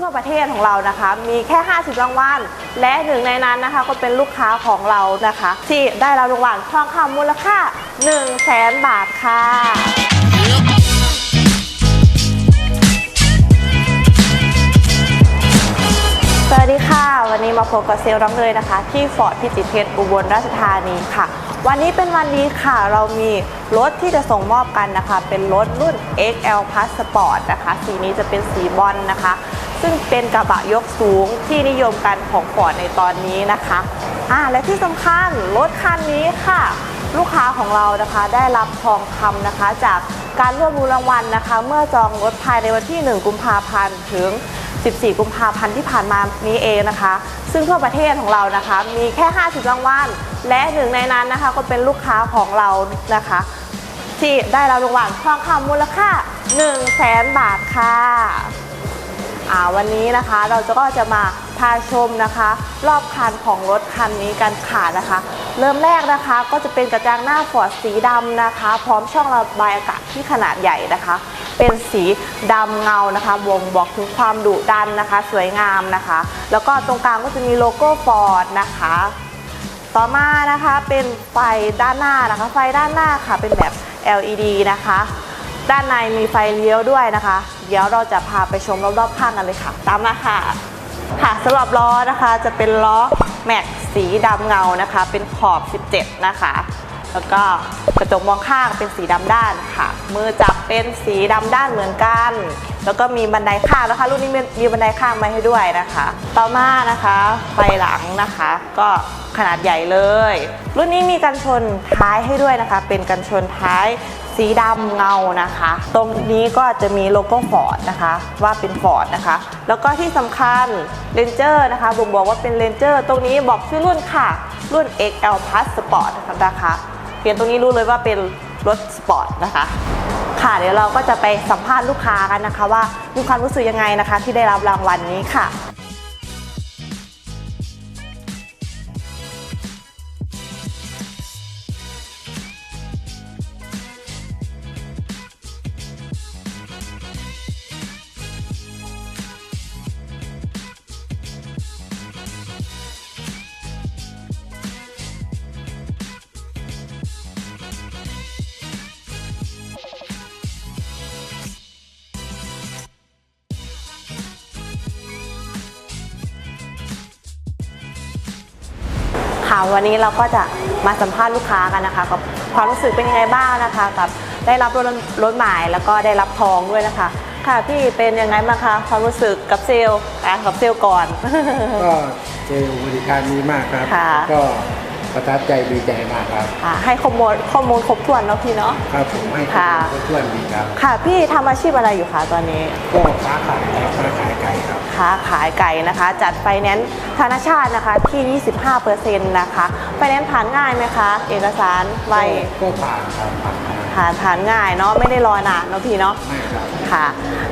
ทั่วประเทศของเรานะคะ มีแค่ 50 รางวัล และหนึ่งในนั้นนะคะ ก็เป็นลูกค้าของเรานะคะ ที่ได้รับรางวัลทองคำมูลค่า 1 0 0 0 0แสนบาทค่ะสวัสดีค่ะ วันนี้มาพบกับเซลล์น้องเลยนะคะ ที่ฟอร์ดพิจิตรเพชรอุบลราชธานีค่ะ วันนี้เป็นวันดีค่ะ เรามีรถที่จะส่งมอบกันนะคะ เป็นรถรุ่น XL Plus Sport นะคะ สีนี้จะเป็นสีบอลนะคะ ซึ่งเป็นกระบะยกสูงที่นิยมกันของฟอร์ดในตอนนี้นะคะอ่าและที่สำคัญรถคันนี้ค่ะ ลูกค้าของเรานะคะได้รับทองคำนะคะ จากการร่วมรุ้นรางวัลนะคะ เมื่อจองรถภายในวันที่ 1 กุมภาพันธ์ถึง 14 กุมภาพันธ์ที่ผ่านมานี้เองนะคะ ซึ่งทั่วประเทศของเรานะคะ มีแค่ 50 รางวัลและหนึ่งในนั้นนะคะก็เป็นลูกค้าของเรานะคะ ที่ได้รับรางวัลทองคำมูลค่า 1 0 0 0 0แสนบาทค่ะ วันนี้นะคะเราจะก็จะมาพาชมนะคะ รอบคันของรถคันนี้กันค่ะนะคะ เริ่มแรกนะคะก็จะเป็นกระจังหน้าฟอร์ดสีดำนะคะ พร้อมช่องระบายอากาศที่ขนาดใหญ่นะคะ เป็นสีดำเงานะคะบ่งบอกถึงความดุดันนะคะ สวยงามนะคะ แล้วก็ตรงกลางก็จะมีโลโก้ฟอร์ดนะคะ ต่อมานะคะเป็นไฟด้านหน้านะคะ ไฟด้านหน้าค่ะเป็นแบบ LED นะคะ ด้านในมีไฟเลี้ยวด้วยนะคะ เดี๋ยวเราจะพาไปชมรอบๆข้างกันเลยค่ะ ตามมาค่ะ ค่ะสำหรับล้อนะคะจะเป็นล้อแม็กสีดำเงานะคะ เป็นขอบ 17 นะคะ แล้วก็กระจกมองข้างเป็นสีดำด้านค่ะ มือจับเป็นสีดำด้านเหมือนกัน แล้วก็มีบันไดข้างนะคะ รุ่นนี้มีบันไดข้างมาให้ด้วยนะคะ ต่อมานะคะไฟหลังนะคะ ก็ขนาดใหญ่เลย รุ่นนี้มีกันชนท้ายให้ด้วยนะคะ เป็นกันชนท้ายสีดำเงานะคะ ตรงนี้ก็จะมีโลโก้ฟอร์ดนะคะ ว่าเป็นฟอร์ดนะคะ แล้วก็ที่สำคัญเลนเจอร์นะคะบ่งบอกว่าเป็นเลนเจอร์ตรงนี้บอกชื่อรุ่นค่ะ รุ่น XL Plus Sport นะคะเพียงตรงนี้รู้เลยว่าเป็นรถสปอร์ตนะคะ ค่ะ เดี๋ยวเราก็จะไปสัมภาษณ์ลูกค้ากันนะคะ ว่ามีความรู้สึกยังไงนะคะ ที่ได้รับรางวัลนี้ค่ะ ค่ะวันนี้เราก็จะมาสัมภาษณ์ลูกค้ากันนะคะกับความรู้สึกเป็นยังไงบ้างนะคะกับได้รับรถรถหมายแล้วก็ได้รับทองด้วยนะคะ ค่ะพี่เป็นยังไงบ้างคะความรู้สึกกับเซลล์อะกับเซลล์ก่อน ก็เจอบริการดีมากครับค่ะ ก็ ประทับใจดีใจมากครับค่ะให้ข้อมูลข้อมูลครบถ้วนเนาะพี่เนาะ ครับผมให้ค่ะครบถ้วนดีครับ ค่ะ พี่ทำอาชีพอะไรอยู่คะตอนนี้ ก็ค้าขายครับค้าขายไก่ครับ ค้าขายไก่นะคะ จัดไฟแนนซ์ธนาชาตินะคะที่ 25%นะคะไฟแนนซ์ผ่านง่ายไหมคะ เอกสารไวก็ผ่านครับผ่านครับผ่านผ่านง่ายเนาะไม่ได้รอนานเนาะพี่เนาะ ไม่ครับ ค่ะ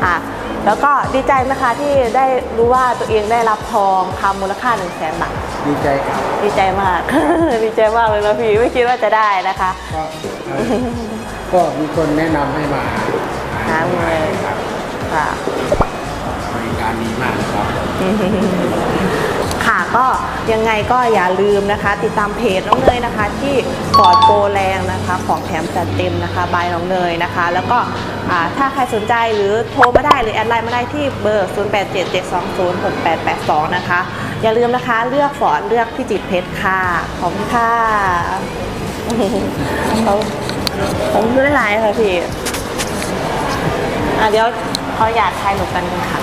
อะ แล้วก็ดีใจไหมคะที่ได้รู้ว่าตัวเองได้รับทองคำมูลค่า1 0 0 0 0แสนบาท ดีใจครับดีใจมาก ดีใจมากเลยนะพี่ไม่คิดว่าจะได้นะคะก็เอ่อก็มีคนแนะนำให้มาหาเงินครับค่ะบริการดีมากครับค่ะก็ ยังไงก็อย่าลืมนะคะ ติดตามเพจน้องเนยนะคะ ที่ฟอร์ดโปรแรงนะคะ ของแถมจัดเต็มนะคะบายน้องเนยนะคะ แล้วก็ถ้าใครสนใจหรือโทรมาได้หรือแอดไลน์มาได้ที่เบอร์ 0877206882 นะคะ อย่าลืมนะคะเลือกฟอร์ดเลือกพี่จิตเพชรค่ะ ขอบคุณค่ะเขาผมดูได้หลายค่ะพี่เดี๋ยวเขาอยากทายหนูกันค่ะ